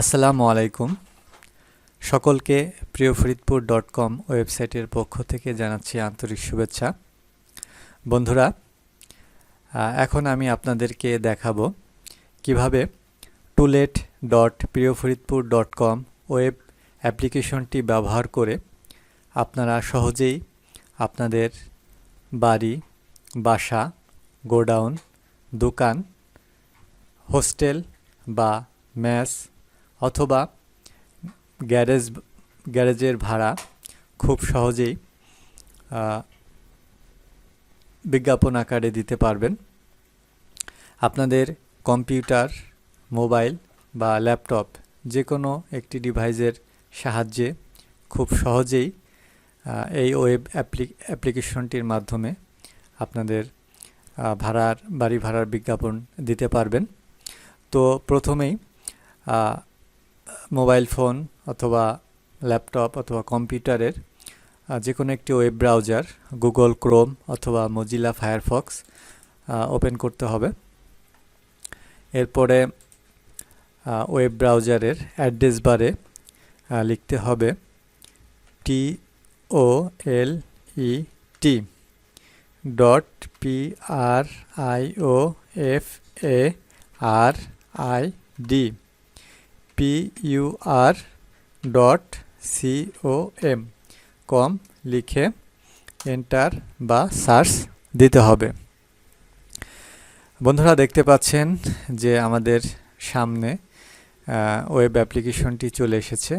আসসালামু আলাইকুম। সকলকে প্রিয় ফরিদপুর ডট কম ওয়েবসাইটের পক্ষ থেকে জানাচ্ছি আন্তরিক শুভেচ্ছা। বন্ধুরা এখন আমি আপনাদেরকে দেখাবো কীভাবে টুলেট ডট প্রিয় ফরিদপুর ডট কম ওয়েব অ্যাপ্লিকেশনটি ব্যবহার করে আপনারা সহজেই আপনাদের বাড়ি, বাসা, গোডাউন, দোকান, হোস্টেল বা ম্যাস অথবা গ্যারেজ, গ্যারেজের ভাড়া খুব সহজেই বিজ্ঞাপন আকারে দিতে পারবেন। আপনাদের কম্পিউটার, মোবাইল বা ল্যাপটপ যে কোনো একটি ডিভাইসের সাহায্যে খুব সহজেই এই ওয়েব অ্যাপ্লি, অ্যাপ্লিকেশনটির মাধ্যমে আপনাদের ভাড়ার, বাড়ি ভাড়ার বিজ্ঞাপন দিতে পারবেন। তো প্রথমেই মোবাইল ফোন অথবা ল্যাপটপ অথবা কম্পিউটারের যে কোনো একটি ওয়েব ব্রাউজার, গুগল ক্রোম অথবা মজিলা ফায়ারফক্স ওপেন করতে হবে। এরপরে ওয়েব ব্রাউজারের অ্যাড্রেস বারে লিখতে হবে T O L E T dot P R I O F A R I D P U R dot C O M com লিখে enter বা সার্চ দিতে হবে। বন্ধুরা দেখতে পাচ্ছেন যে আমাদের সামনে ওয়েব অ্যাপ্লিকেশনটি চলে এসেছে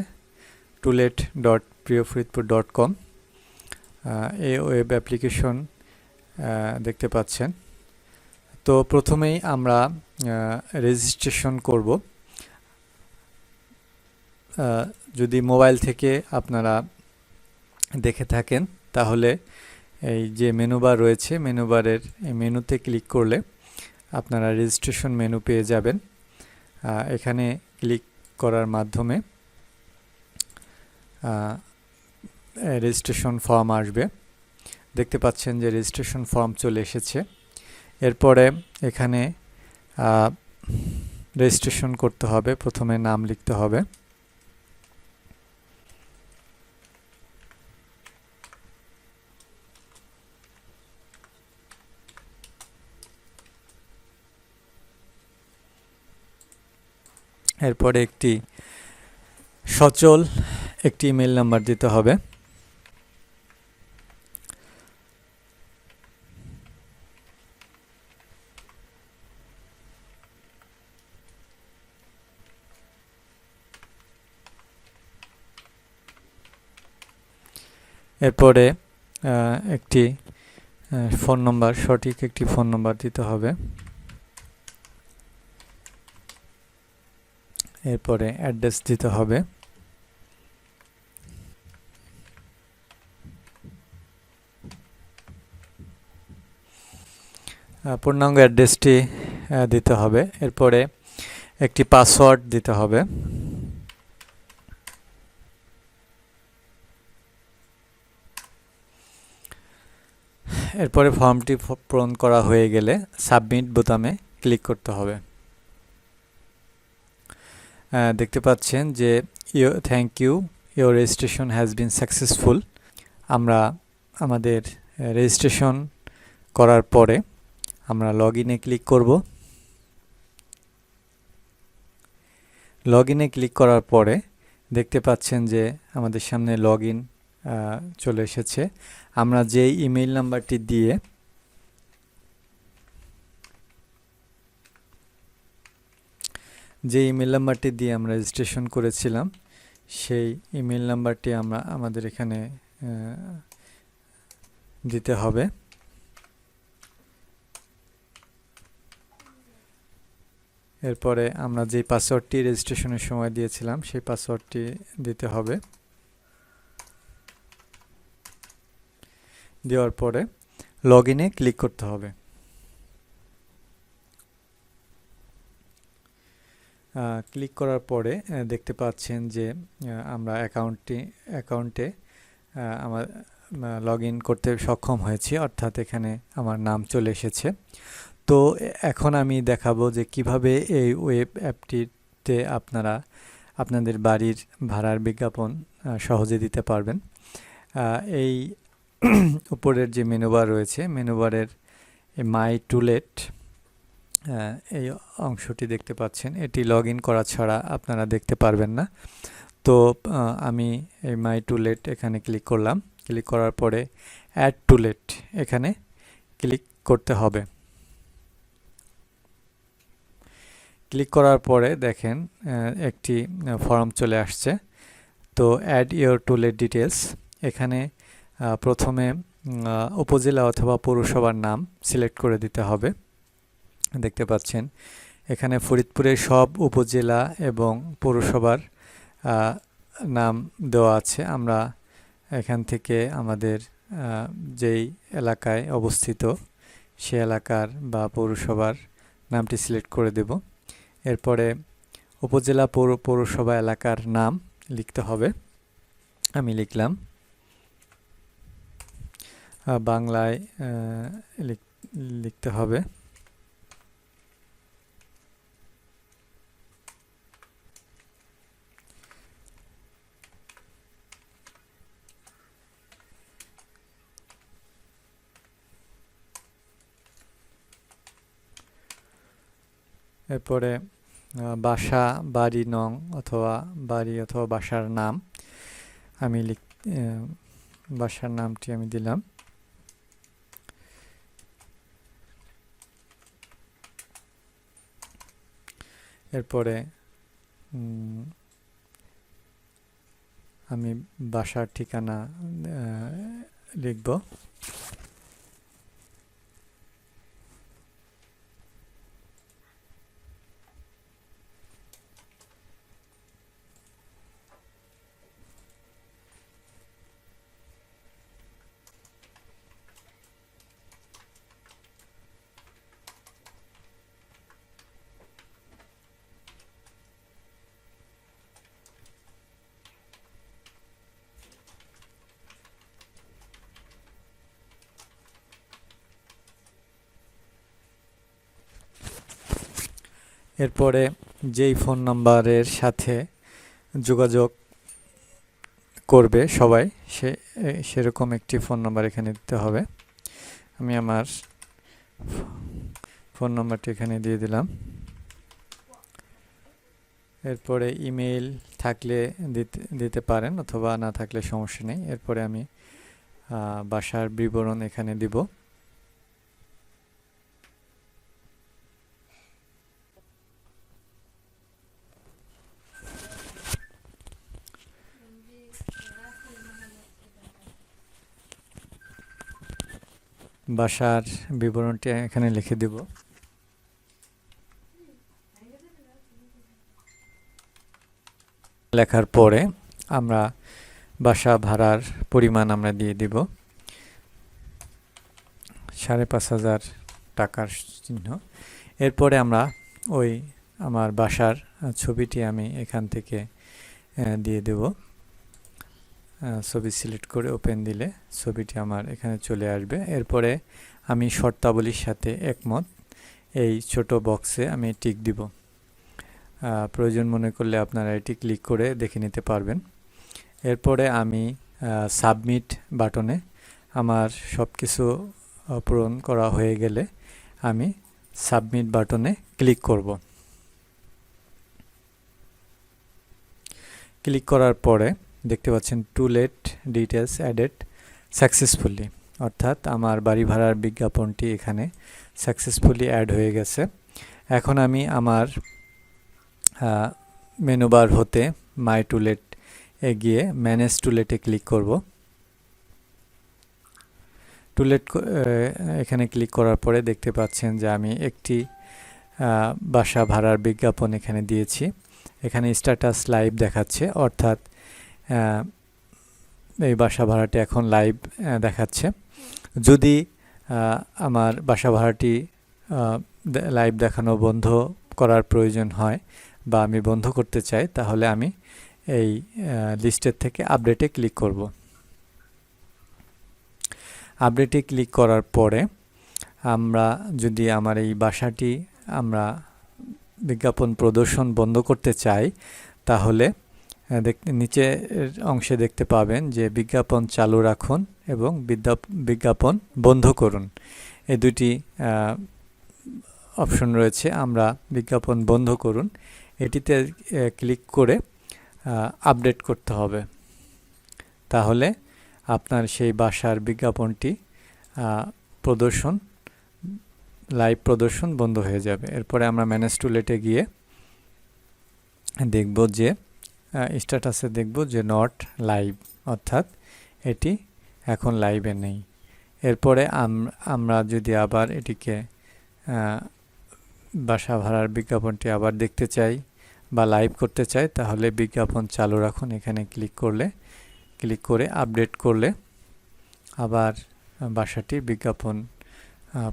to let dot Priyofaridpur dot com এই ওয়েব অ্যাপ্লিকেশন দেখতে পাচ্ছেন। তো প্রথমেই আমরা রেজিস্ট্রেশন করব। যদি মোবাইল থেকে আপনারা দেখে থাকেন, তাহলে এই যে মেনুবার রয়েছে মেনুবারের এই মেনুতে ক্লিক করলে আপনারা রেজিস্ট্রেশন মেনু পেয়ে যাবেন। এখানে ক্লিক করার মাধ্যমে রেজিস্ট্রেশন ফর্ম আসবে। দেখতে পাচ্ছেন যে রেজিস্ট্রেশন ফর্ম চলে এসেছে। এরপরে এখানে রেজিস্ট্রেশন করতে হবে, প্রথমে নাম লিখতে হবে। এরপরে একটি সচল একটি ইমেল নাম্বার দিতে হবে। এরপরে একটি ফোন নম্বর সঠিক একটি ফোন নম্বর দিতে হবে। এরপরে অ্যাড্রেস দিতে হবে। পূর্ণাঙ্গ অ্যাড্রেসটি দিতে হবে। এরপরে একটি পাসওয়ার্ড দিতে হবে। এরপরে ফর্মটি পূরণ করা হয়ে গেলে সাবমিট বোতামে ক্লিক করতে হবে। দেখতে পাচ্ছেন যে you thank you your registration has been successful আমরা আমাদের রেজিস্ট্রেশন করার পরে আমরা লগ ইনে ক্লিক করব। লগ ইনে ক্লিক করার পরে দেখতে পাচ্ছেন যে আমাদের সামনে লগ ইন চলে এসেছে। আমরা যেই ইমেইল নাম্বারটি দিয়ে যে ইমেল নাম্বারটি দিয়ে আমরা রেজিস্ট্রেশন করেছিলাম, সেই ইমেল নাম্বারটি আমরা আমাদের এখানে দিতে হবে। এরপরে আমরা যেই পাসওয়ার্ডটি রেজিস্ট্রেশনের সময় দিয়েছিলাম, সেই পাসওয়ার্ডটি দিতে হবে। দেওয়ার পরে লগ ক্লিক করতে হবে। ক্লিক করার পরে দেখতে পাচ্ছেন যে আমরা অ্যাকাউন্টটি, অ্যাকাউন্টে আমার লগ ইন করতে সক্ষম হয়েছি, অর্থাৎ এখানে আমার নাম চলে এসেছে। তো, এখন আমি দেখাবো যে কীভাবে এই ওয়েব অ্যাপটিতে আপনারা, আপনাদের বাড়ির ভাড়ার বিজ্ঞাপন সহজে দিতে পারবেন। এই উপরের যে মেনুবার রয়েছে, মেনুবারের মাই টুলেট এই অংশটি দেখতে পাচ্ছেন। এটি লগ করা ছাড়া আপনারা দেখতে পারবেন না। তো আমি এই মাই টুলেট এখানে ক্লিক করলাম। ক্লিক করার পরে অ্যাড টুলেট এখানে ক্লিক করতে হবে। ক্লিক করার পরে দেখেন একটি ফর্ম চলে আসছে। তো, অ্যাড ইয়োর টুলেট ডিটেলস এখানে প্রথমে উপজেলা অথবা পৌরসভার নাম সিলেক্ট করে দিতে হবে। দেখতে পাচ্ছেন। এখানে ফরিদপুরের সব উপজেলা এবং পৌরসভার নাম দেওয়া আছে। আমরা এখান থেকে আমাদের যেই এলাকায় অবস্থিত, সে এলাকার বা পৌরসভার নামটি সিলেক্ট করে দেব। এরপরে উপজেলা পৌর, পৌরসভা এলাকার নাম লিখতে হবে। আমি লিখলাম বাংলায় লিখতে হবে। এরপরে বাসা, বাড়ি নং অথবা বাড়ি অথবা বাসার নাম আমি লিখ বাসার নামটি আমি দিলাম। এরপরে আমি বাসার ঠিকানা লিখব। এরপরে যেই ফোন নাম্বারের সাথে যোগাযোগ করবে সবাই, সে সেরকম একটি ফোন নাম্বার এখানে দিতে হবে। আমি আমার ফোন নাম্বারটি এখানে দিয়ে দিলাম। এরপরে ইমেল থাকলে দিতে দিতে পারেন অথবা না থাকলে সমস্যা নেই। এরপরে আমি বাসার বিবরণ এখানে দিব। বাসার বিবরণটি এখানে লিখে দেব। লেখার পরে আমরা বাসা ভাড়ার পরিমাণ আমরা দিয়ে দিব। সাড়ে পাঁচ হাজার টাকার চিহ্ন। এরপরে আমরা ওই আমার বাসার ছবিটি আমি এখান থেকে দিয়ে দেব। ছবি সিলেক্ট করে ওপেন দিলে ছবিটি আমার এখানে চলে আসবে। এরপরে আমি শর্তাবলীর সাথে একমত। এই ছোট বক্সে আমি টিক দিব। প্রয়োজন মনে করলে আপনারা এটি ক্লিক করে দেখে নিতে পারবেন। এরপরে আমি সাবমিট বাটনে আমার সব কিছু পূরণ করা হয়ে গেলে আমি সাবমিট বাটনে ক্লিক করব। ক্লিক করার পরে দেখতে পাচ্ছেন to let details added successfully অর্থাৎ আমার বাড়ি ভাড়ার বিজ্ঞাপনটি এখানে সাকসেসফুলি অ্যাড হয়ে গেছে। এখন আমি আমার মেনুবার হতে মাই টুলেট এ গিয়ে ম্যানেজ টুলেটে ক্লিক করব। টুলেট এখানে ক্লিক করার পরে দেখতে পাচ্ছেন যে আমি একটি বাসা ভাড়ার বিজ্ঞাপন এখানে দিয়েছি। এখানে স্ট্যাটাস লাইভ দেখাচ্ছে, অর্থাৎ এই বাসা ভাড়াটি এখন লাইভ দেখাচ্ছে। যদি আমার বাসা ভাড়াটি লাইভ দেখানো বন্ধ করার প্রয়োজন হয় বা আমি বন্ধ করতে চাই, তাহলে আমি এই লিস্টের থেকে আপডেটে ক্লিক করব। আপডেটে ক্লিক করার পরে আমরা যদি আমার এই বাসাটি আমরা বিজ্ঞাপন প্রদর্শন বন্ধ করতে চাই, তাহলে নিচের অংশে দেখতে পাবেন যে বিজ্ঞাপন চালু রাখুন এবং বিজ্ঞাপন বন্ধ করুন। এই দুটি অপশন রয়েছে। আমরা বিজ্ঞাপন বন্ধ করুন। এটিতে ক্লিক করে আপডেট করতে হবে। তাহলে আপনার সেই বাসার বিজ্ঞাপনটি প্রদর্শন, লাইভ প্রদর্শন বন্ধ হয়ে যাবে। এরপরে আমরা ম্যানেজ টুলেটে গিয়ে দেখব যে স্ট্যাটাসে দেখব যে নট লাইভ অর্থাৎ এটি এখন লাইভে নেই। এরপরে আম- আমরা যদি আবার এটিকে বাসা ভাড়ার বিজ্ঞাপনটি আবার দেখতে চাই বা লাইভ করতে চাই, তাহলে বিজ্ঞাপন চালু রাখুন। এখানে ক্লিক করলে ক্লিক করে আপডেট করলে আবার বাসাটি বিজ্ঞাপন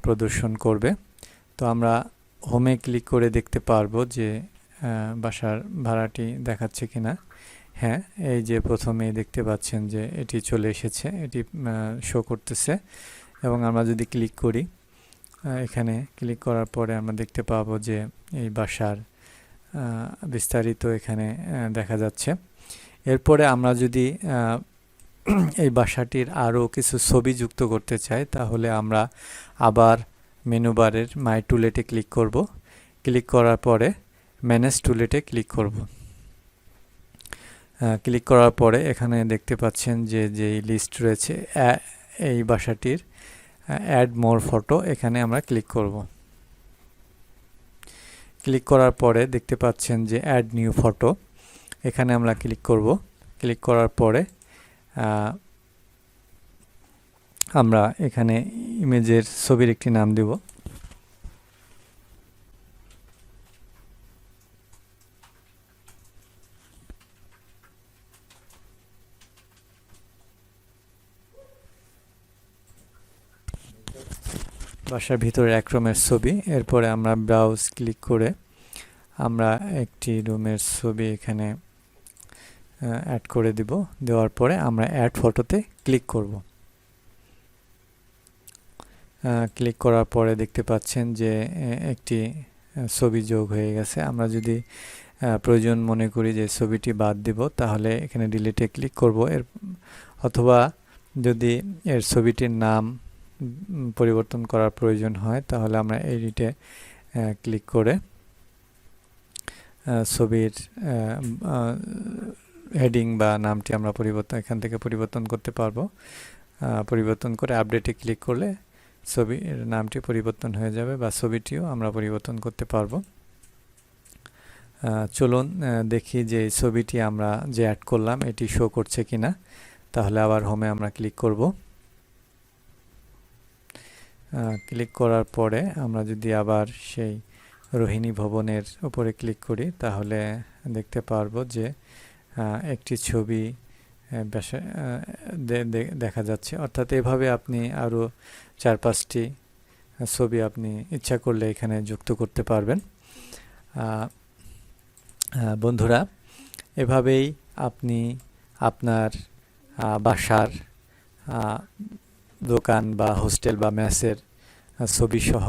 প্রদর্শন করবে। তো আমরা হোমে ক্লিক করে দেখতে পারব যে বাসার ভাড়াটি দেখাচ্ছে কিনা? হ্যাঁ এই যে প্রথমেই দেখতে পাচ্ছেন যে এটি চলে এসেছে, এটি শো করতেছে এবং আমরা যদি ক্লিক করি এখানে ক্লিক করার পরে আমরা দেখতে পাবো যে এই বাসার বিস্তারিত এখানে দেখা যাচ্ছে। এরপরে আমরা যদি এই বাসাটির আরও কিছু ছবি যুক্ত করতে চাই, তাহলে আমরা আবার মেনু বারের মাই টুলেটে ক্লিক করব। ক্লিক করার পরে ম্যানেজ টুলেটে ক্লিক করব। ক্লিক করার পরে এখানে দেখতে পাচ্ছেন যে যেই লিস্ট রয়েছে এই বাসাটির অ্যাড মোর ফটো এখানে আমরা ক্লিক করব। ক্লিক করার পরে দেখতে পাচ্ছেন যে অ্যাড নিউ ফটো এখানে আমরা ক্লিক করব। ক্লিক করার পরে আমরা এখানে ইমেজের ছবির একটি নাম দেব। বাসার ভিতরে এক রুমের ছবি। এরপরে আমরা ব্রাউজ ক্লিক করে আমরা একটি রুমের ছবি এখানে অ্যাড করে দিব। দেওয়ার পরে আমরা অ্যাড ফটোতে ক্লিক করব। ক্লিক করার পরে দেখতে পাচ্ছেন যে একটি ছবি যোগ হয়ে গেছে। আমরা যদি প্রয়োজন মনে করি যে ছবিটি বাদ দিব, তাহলে এখানে ডিলিটে ক্লিক করব। এর, অথবা যদি এর ছবিটির নাম পরিবর্তন করার প্রয়োজন হয়, তাহলে আমরা এডিটে ক্লিক করে ছবির হেডিং বা নামটি আমরা পরিবর্তন, এখান থেকে পরিবর্তন করতে পারব। পরিবর্তন করে আপডেটে ক্লিক করলে ছবির নামটি পরিবর্তন হয়ে যাবে বা ছবিটিও আমরা পরিবর্তন করতে পারব। চলুন দেখি যে ছবিটি আমরা যে অ্যাড করলাম, এটি শো করছে কিনা। তাহলে আবার হোমে আমরা ক্লিক করব। ক্লিক করার পরে আমরা যদি আবার সেই রোহিণী ভবনের উপরে ক্লিক করি, তাহলে দেখতে পারব যে একটি ছবি দেখা যাচ্ছে। অর্থাৎ এভাবে আপনি আরও চার পাঁচটি ছবি আপনি ইচ্ছা করলে এখানে যুক্ত করতে পারবেন। বন্ধুরা, এভাবেই আপনি আপনার বাসার দোকান বা হোস্টেল বা আহ, ছবিসহ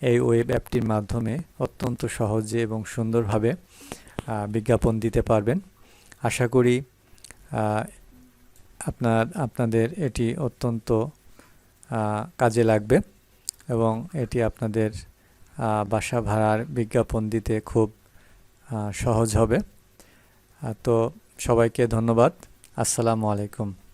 এই ওয়েব অ্যাপটির মাধ্যমে অত্যন্ত সহজে এবং সুন্দরভাবে বিজ্ঞাপন দিতে পারবেন। আশা করি আপনার আপনাদের এটি অত্যন্ত কাজে লাগবে এবং এটি আপনাদের বাসা ভাড়ার বিজ্ঞাপন দিতে খুব সহজ হবে। তো সবাইকে ধন্যবাদ। আসসালামু আলাইকুম।